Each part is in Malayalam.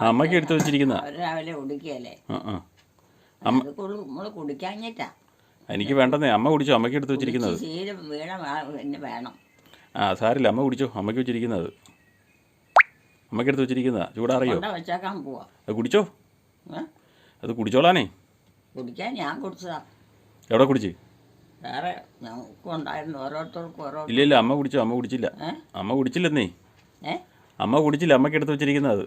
ആ, അമ്മയ്ക്ക് എടുത്ത് വെച്ചിരിക്കുന്ന? രാവിലെ കുടിക്കുകയല്ലേ. നമ്മൾ കുടിക്കാഞ്ഞിട്ടാ എനിക്ക് വേണ്ടെന്നേ. അമ്മ കുടിച്ചോ? അമ്മയ്ക്ക് എടുത്ത് വെച്ചിരിക്കുന്നത്. വീണ ആ സാരില്ല. അമ്മ കുടിച്ചോ? അമ്മയ്ക്ക് വെച്ചിരിക്കുന്നത്. അമ്മയ്ക്ക് എടുത്ത് വെച്ചിരിക്കുന്നതാ ചൂടാറിയോ? വെച്ചേക്കാൻ പോവാ. അത് കുടിച്ചോ? അത് കുടിച്ചോളാനേ. കുടിക്കാൻ ഞാൻ കുടിച്ചതാ. എവിടെ കുടിച്ച്? വേറെ ഞങ്ങൾക്കും ഉണ്ടായിരുന്നു. ഓരോരുത്തർക്കും ഓരോ ഇല്ല ഇല്ല. അമ്മ കുടിച്ചോ? അമ്മ കുടിച്ചില്ല. അമ്മ കുടിച്ചില്ലെന്നേ. അമ്മ കുടിച്ചില്ല. അമ്മയ്ക്ക് എടുത്ത് വെച്ചിരിക്കുന്നത്.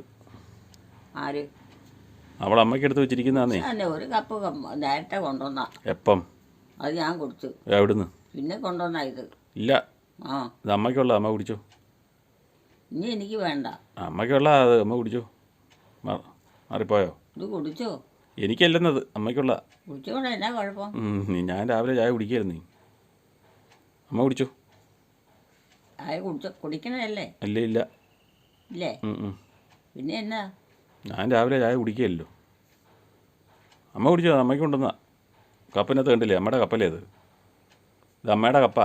ആര്? അവൾ അമ്മയ്ക്ക് എടുത്ത് വെച്ചിരിക്കുന്നതാന്നേ. തന്നെ ഒരു കപ്പ് കം- നേരത്തെ കൊണ്ടുവന്ന. എപ്പം? അത് ഞാൻ കുടിച്ചു. എവിടുന്ന്? പിന്നെ കൊണ്ടുവന്ന ഇത്. ഇല്ല. ആ. ഇത് അമ്മയ്ക്കുള്ള അമ്മ കുടിച്ചോ? ഇനി എനിക്ക് വേണ്ട. അമ്മയ്ക്കുള്ള അത് അമ്മ കുടിച്ചോ? മാ- മാറിപ്പോയോ? ഇത് കുടിച്ചോ? എനിക്കല്ലെന്നത് അമ്മയ്ക്കുള്ള. കുടിച്ചുകൊണ്ട് എന്നാ കുഴപ്പം? ഞാൻ രാവിലെ ചായ കുടിക്കായിരുന്നു അമ്മ കുടിച്ചോ? ചായ കുടിച്ച കുടിക്കണതല്ലേ? ഇല്ല ഇല്ല. ഇല്ലേ? ഉം, ഉം. പിന്നെ എന്നാ? ഞാൻ രാവിലെ ചായ കുടിക്കുകയല്ലോ. അമ്മ കുടിച്ചോ? അമ്മയ്ക്ക് കൊണ്ടുവന്ന. കപ്പിനകത്ത് കണ്ടില്ലേ? അമ്മയുടെ കപ്പല്ലേ അത്? ഇത് അമ്മയുടെ കപ്പ?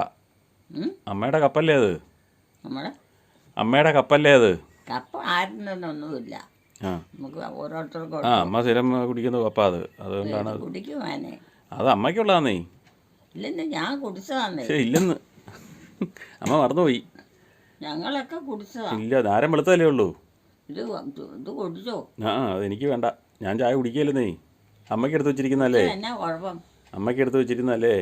അമ്മയുടെ കപ്പല്ലേ അത്? അമ്മയുടെ? കപ്പല്ലേ അത്? കപ്പ ആരുന്നൊന്നുമില്ല ആ. അമ്മ സ്ഥിരം കുടിക്കുന്ന കപ്പ അത്. അതുകൊണ്ടാണ് അത്. അമ്മയ്ക്കുള്ളതാന്നേ. ഇല്ലെന്ന് ഞാൻ കുടിച്ചതാന്നേ. ഇല്ലെന്ന്. അമ്മ മറന്നുപോയി. ഞങ്ങളൊക്കെ കുടിച്ചതാ. ഇല്ല നേരം വെളുത്തല്ലേ ഉള്ളൂ. ഇത് വ- ഇത് കുടിച്ചോ? ആ അതെനിക്ക് വേണ്ട. ഞാൻ ചായ കുടിക്കല്ലേ അമ്മയ്ക്ക് എടുത്ത് വെച്ചിരിക്കുന്നല്ലേ എന്നാ കുഴപ്പം? അമ്മയ്ക്ക് എടുത്ത് വെച്ചിരുന്നല്ലേ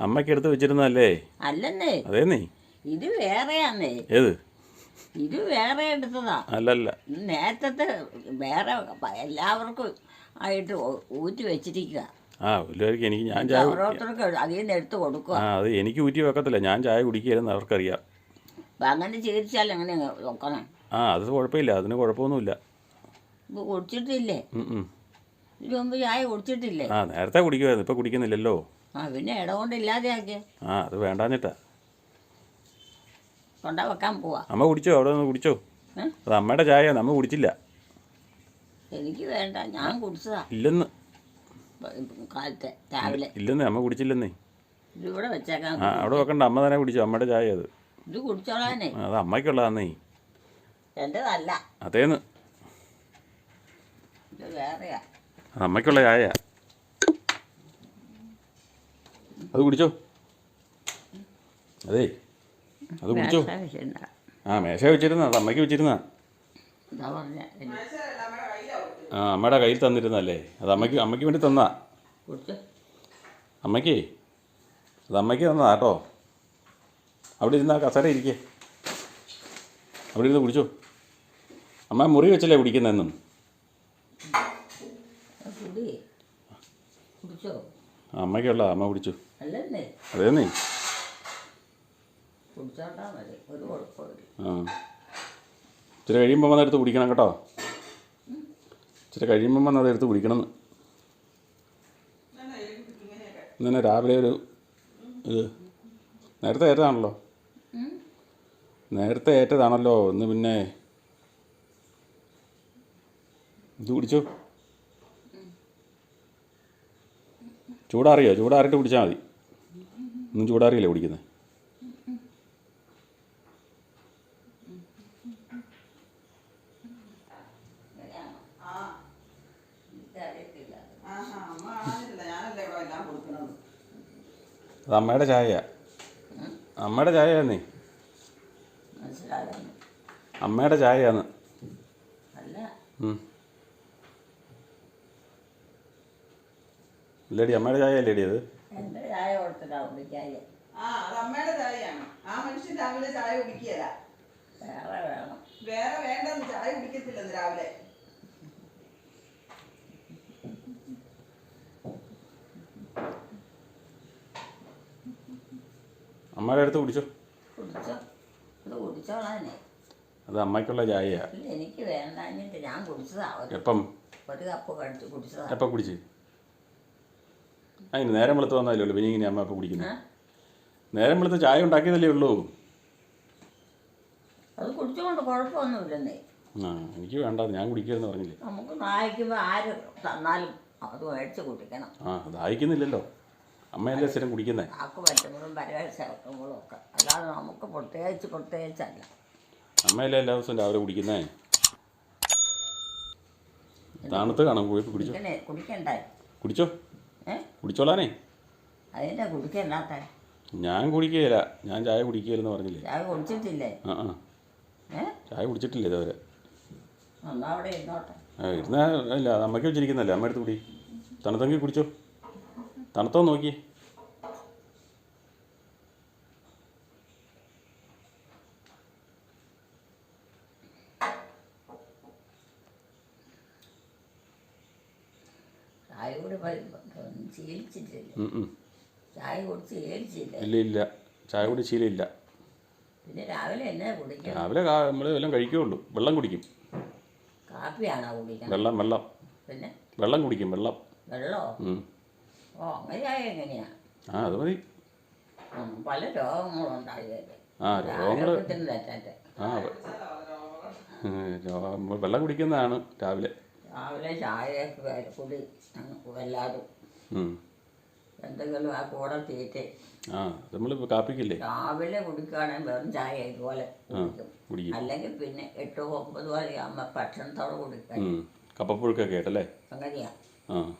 അമ്മയ്ക്ക് എടുത്ത് വെച്ചിരുന്നല്ലേ അല്ലെന്നേ. അതേന്നേ ഇത് വേറെയാന്നേ. ഏത്? ഇത് വേറെ എടുത്തതാ. അല്ലല്ല. നേരത്തെ വേറെ എല്ലാവർക്കും ആയിട്ട് ഊറ്റി വെച്ചിരിക്കുക ആ എല്ലാവർക്കും എനിക്ക് ഞാൻ ചായ ഓരോരുത്തർക്ക് അതിൽ നിന്ന് എടുത്ത് കൊടുക്കുക ആ അത് എനിക്ക് ഊറ്റി വെക്കത്തില്ല. ഞാൻ ചായ കുടിക്കുകയായിരുന്നു അവർക്കറിയാം. അപ്പം അങ്ങനെ ചികിത്സിച്ചാൽ അങ്ങനെ നോക്കണം ആ അത് കുഴപ്പമില്ല. അതിന് കുഴപ്പമൊന്നുമില്ല. കുടിച്ചിട്ടില്ലേ. ഇതിന് മുമ്പ് ചായ കുടിച്ചിട്ടില്ലേ? ആ നേരത്തെ കുടിക്കുമായിരുന്നു ഇപ്പം കുടിക്കുന്നില്ലല്ലോ. ആ പിന്നെ ഇടകൊണ്ട് ഇല്ലാതെയാക്കിയ ആ അത് വേണ്ടാഞ്ഞിട്ടാ. കൊണ്ട വെക്കാൻ പോവാ. അമ്മ കുടിച്ചോ? അവിടെ നിന്ന് കുടിച്ചോ? അത് അമ്മയുടെ ചായ അമ്മ കുടിച്ചില്ല. എനിക്ക് വേണ്ട. ഞാൻ കുടിച്ചതാ. ഇല്ലെന്ന്. കാലത്തെ രാവിലെ. ഇല്ലെന്നേ. അമ്മ കുടിച്ചില്ലെന്നേ. ഇതിവിടെ വെച്ചേക്കാം. ആ അവിടെ വെക്കണ്ട. അമ്മ തന്നെ കുടിച്ചു. അമ്മയുടെ ചായ അത്. ഇത് കുടിച്ചോളാനേ. അത് അമ്മയ്ക്കുള്ളതാന്നേ. അതേന്ന്. ഇത് വേറെയാ. അത് അമ്മയ്ക്കുള്ള ചായ അത് കുടിച്ചോ. അതേ അത് കുടിച്ചോ. ആ മേശ വെച്ചിരുന്ന അത് അമ്മയ്ക്ക് വെച്ചിരുന്ന പറഞ്ഞ. ആ അമ്മയുടെ കയ്യിൽ തന്നിരുന്നല്ലേ അത് അമ്മയ്ക്ക് അമ്മയ്ക്ക് വേണ്ടി തന്നാ കുടിച്ചോ. അമ്മയ്ക്ക്? അത് അമ്മയ്ക്ക് തന്നതാട്ടോ അവിടെ ഇരുന്ന കസേര ഇരിക്കേ. അവിടെ ഇരുന്ന് കുടിച്ചോ. അമ്മ മുറി വെച്ചല്ലേ കുടിക്കുന്നതെന്നും. കുടി. അമ്മയ്ക്കുള്ള അമ്മ കുടിച്ചു. അതേന്നേ. ആ. ഇച്ചിരി കഴിയുമ്പോൾ വന്നെടുത്ത് കുടിക്കണം കേട്ടോ. ഇച്ചിരി കഴിയുമ്പോൾ വന്ന് അതെടുത്ത് കുടിക്കണം. ഇന്നെ രാവിലെ ഒരു ഇത്. നേരത്തെ ഏറ്റതാണല്ലോ ഉം. നേരത്തെ ഏറ്റതാണല്ലോ. ഇന്ന് പിന്നെ ഇത് കുടിച്ചോ? ചൂടാറിയോ? ചൂടാറിയിട്ട് കുടിച്ചാൽ മതി. ഒന്നും ചൂടാറിയില്ലേ കുടിക്കുന്നത്. അത് അമ്മയുടെ ചായ അമ്മയുടെ ചായയാന്നേ അമ്മയുടെ ചായയാണ്. അല്ല. ഇല്ലടി അമ്മയുടെ ചായ അല്ലേടി അത്? എന്റെ ചായ കൊടുത്തിട്ടാ കുടിക്കാതെ ആ, അത് അമ്മയുടെ ചായയാണ്. ആ മനുഷ്യൻ രാവിലെ ചായ കുടിക്കുകയില്ല. വേറെ വേണം. വേറെ വേണ്ടെന്ന് ചായ കുടിക്കത്തില്ലെന്ന് രാവിലെ. അമ്മയുടെ അടുത്ത് കുടിച്ചോ? കുടിച്ചോ. ഇത് കുടിച്ചോളാനേ. അത് അമ്മയ്ക്കുള്ള ചായയാ. ഇല്ല എനിക്ക് വേണ്ടാഞ്ഞിട്ട് ഞാൻ കുടിച്ചതാ. ഒരു എപ്പം? ഒരു കപ്പ് കഴിച്ച് കുടിച്ചതാ. എപ്പം കുടിച്ച്? അതിന് നേരം വെളുത്ത് വന്നാലേ ഉള്ളൂ. പിന്നെ ഇങ്ങനെ അമ്മ ഇപ്പം കുടിക്കുന്നത് ഏ? നേരം വെളുത്ത് ചായ ഉണ്ടാക്കിയതല്ലേ ഉള്ളൂ? അത് കുടിച്ചുകൊണ്ട് കുഴപ്പമൊന്നുമില്ലെന്നേ. ആ എനിക്ക് വേണ്ട. ഞാൻ കുടിക്കരുതെന്ന് പറഞ്ഞില്ലേ. നമുക്ക് വായിക്കുമ്പോൾ ആര് തന്നാലും അത് മേടിച്ച് കുടിക്കണം. ആ ദാഹിക്കുന്നില്ലല്ലോ. അമ്മയല്ലേ സ്ഥിരം കുടിക്കുന്നത് ആക്ക് പറ്റുമ്പോഴും പരവേശ വെക്കുമ്പോഴും ഒക്കെ. അല്ലാതെ നമുക്ക് പ്രത്യേകിച്ച് പ്രത്യേകിച്ചല്ല. അമ്മയല്ലേ എല്ലാ ദിവസവും രാവിലെ കുടിക്കുന്നേ? തണുത്ത് കാണാം പോയി കുടിച്ചോ. കുടിക്കണ്ടേ? കുടിച്ചോ? ഏ? കുടിച്ചോളാനേ. അതിന്റെ ഞാൻ കുടിക്കുകയില്ല. ഞാൻ ചായ കുടിക്കുകയില്ലെന്ന് പറഞ്ഞില്ലേ? ചായ കുടിച്ചിട്ടില്ലേ? ആ ആ. ഏ? ചായ കുടിച്ചിട്ടില്ല ഇതുവരെ? എന്നാ അവിടെ ഇരുന്നോട്ടെ. ആ ഇരുന്നാ ഇല്ല അമ്മയ്ക്ക് വെച്ചിരിക്കുന്നല്ലേ. അമ്മ എടുത്ത് കുടി. തണുത്തെങ്കിൽ കുടിച്ചോ. തണുത്തോ നോക്കി. ചായ കുടിച്ച് ഇല്ല ഇല്ല. ചായ കുടി ശീലമില്ല. പിന്നെ രാവിലെ എന്നാ കുടിക്കും രാവിലെ നമ്മൾ എല്ലാം കഴിക്കുകയുള്ളൂ വെള്ളം കുടിക്കും. കാപ്പിയാണോ കുടിക്കണം വെള്ളം വെള്ളം. പിന്നെ? വെള്ളം കുടിക്കും വെള്ളം. വെള്ളമോ. ഓ അങ്ങനെയായ എങ്ങനെയാ? ആ അത് മതി. ഉം, പല രോഗങ്ങളും ഉണ്ടായത് ആ രോഗങ്ങൾ ആരോഗ്യത്തിന് തെറ്റത്തെ. ആ വെ- ഉം, രോ- വെള്ളം കുടിക്കുന്നതാണ് രാവിലെ. രാവിലെ ചായയൊക്കെ വേ- കുടി അങ്ങ് വല്ലാതെ. ഉം. എന്തെങ്കിലും ആ കൂടെ തീറ്റ. ആ നമ്മൾ കാപ്പിക്കില്ലേ? രാവിലെ കുടിക്കുകയാണെങ്കിൽ വെറും ചായ ഇതുപോലെ കുടിക്കും. കുടിക്കും. അല്ലെങ്കിൽ പിന്നെ എട്ട് ഒമ്പത് വരെയാകുമ്പോൾ ഭക്ഷണത്തോടെ കുടിക്കാൻ ഉം. കപ്പപ്പുഴുക്കൊക്കെ ആയിട്ടല്ലേ അങ്ങനെയാ. ആ.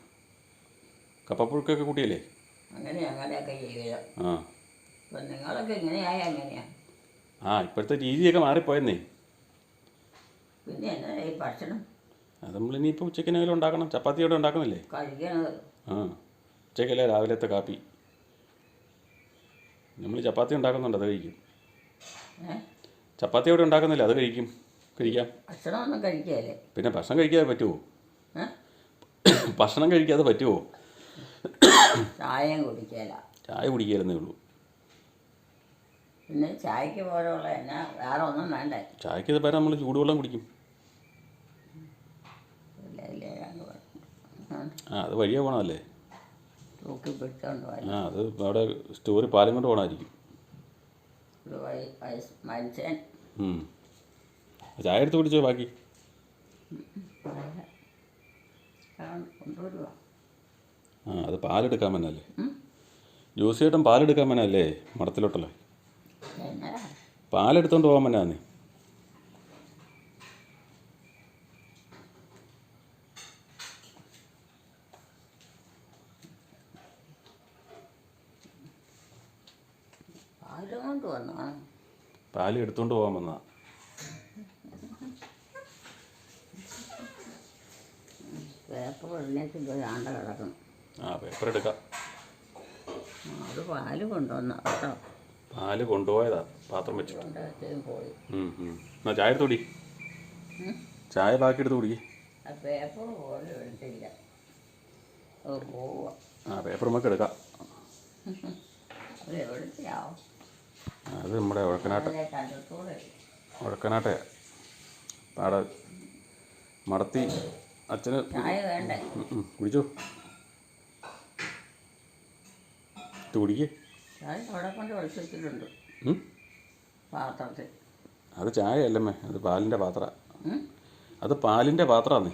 കപ്പപ്പുഴുക്കൊക്കെ കൂട്ടിയല്ലേ? അങ്ങനെ അങ്ങനെയൊക്കെ ചെയ്യുക ആ. അപ്പം നിങ്ങളൊക്കെ ഇങ്ങനെയായ എങ്ങനെയാ ആ ഇപ്പോഴത്തെ രീതിയൊക്കെ മാറിപ്പോയെന്നേ. പിന്നെ എന്നാ ഈ ഭക്ഷണം? അത് നമ്മളിനിയിപ്പോൾ ഉച്ചയ്ക്കെന്തെങ്കിലും ഉണ്ടാക്കണം. ചപ്പാത്തിയോടെ ഉണ്ടാക്കുന്നില്ലേ കഴിക്കണത്. ആ ഉച്ചയ്ക്കല്ലേ രാവിലത്തെ കാപ്പി. നമ്മൾ ചപ്പാത്തി ഉണ്ടാക്കുന്നുണ്ട് അത് കഴിക്കും. ഏ? ചപ്പാത്തിയോടെ ഉണ്ടാക്കുന്നില്ല? അത് കഴിക്കും. കഴിക്കാം. ഭക്ഷണമൊന്നും കഴിക്കുകയല്ലേ? പിന്നെ ഭക്ഷണം കഴിക്കാതെ പറ്റുമോ ഏ? ഭക്ഷണം കഴിക്കാതെ പറ്റുമോ ചായയും കുടിക്കല. ചായ കുടിക്കലെന്നേ ഉള്ളൂ. പിന്നെ ചായക്ക് പോലുള്ള എന്നാ വേറെ ഒന്നും വേണ്ട. ചായക്ക് പകരം നമ്മൾ ചൂടുവെള്ളം കുടിക്കും. ആ അത് വഴിയാ പോണല്ലേ തൂക്കി പിടിച്ചോണ്ട് ആ അത് അവിടെ സ്റ്റോറി പാലും കൊണ്ട് പോകണമായിരിക്കും ഒരു വയ- വയസ്സ് മനുഷ്യൻ ചായ എടുത്ത് കുടിച്ചോ ബാക്കി? കൊണ്ടുവരുക ആ അത് പാലെടുക്കാൻ വന്നല്ലേ ജ്യൂസ് ചേട്ടൻ പാലെടുക്കാൻ വന്നല്ലേ മടത്തിലോട്ടല്ലേ പാലെടുത്തോണ്ട് പോകാൻ വന്നാന്ന് പാൽ എടുത്തോണ്ട് പോകാൻ വന്നാ. പേപ്പർ എഴുന്നേറ്റ് പോയി ആണ്ട കിടക്കണം ആ പേപ്പർ എടുക്കാം. അത് പാൽ കൊണ്ടുവന്ന കേട്ടോ. പാൽ കൊണ്ടുപോയതാ പാത്രം വെച്ചിട്ട്. പോയി. എന്നാ ചായ എടുത്ത് കുടി. ചായ ബാക്കി എടുത്ത് കുടി ആ പേപ്പർ പോലും എടുത്തില്ല. ആ പേപ്പർ നമുക്ക് എടുക്കാം. അത് നമ്മുടെ ഉഴക്കനാട്ടെ ഉഴക്കനാട്ടെ അവിടെ മടത്തി അച്ഛന്. കുടിച്ചോ? ഇത് കുടിക്കേ. ചായ അവിടെ കൊണ്ട് ഒളിച്ചിട്ടുണ്ട് പാത്രത്തിൽ. അത് ചായ അല്ലമ്മേ അത് പാലിന്റെ പാത്ര. അത് പാലിന്റെ പാത്രമാണ്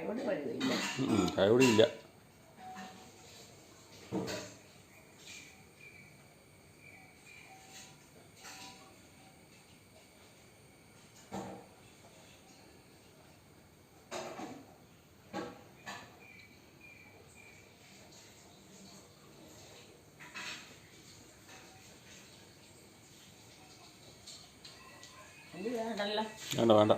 കൂടി ഇല്ല. വേണ്ട വേണ്ട.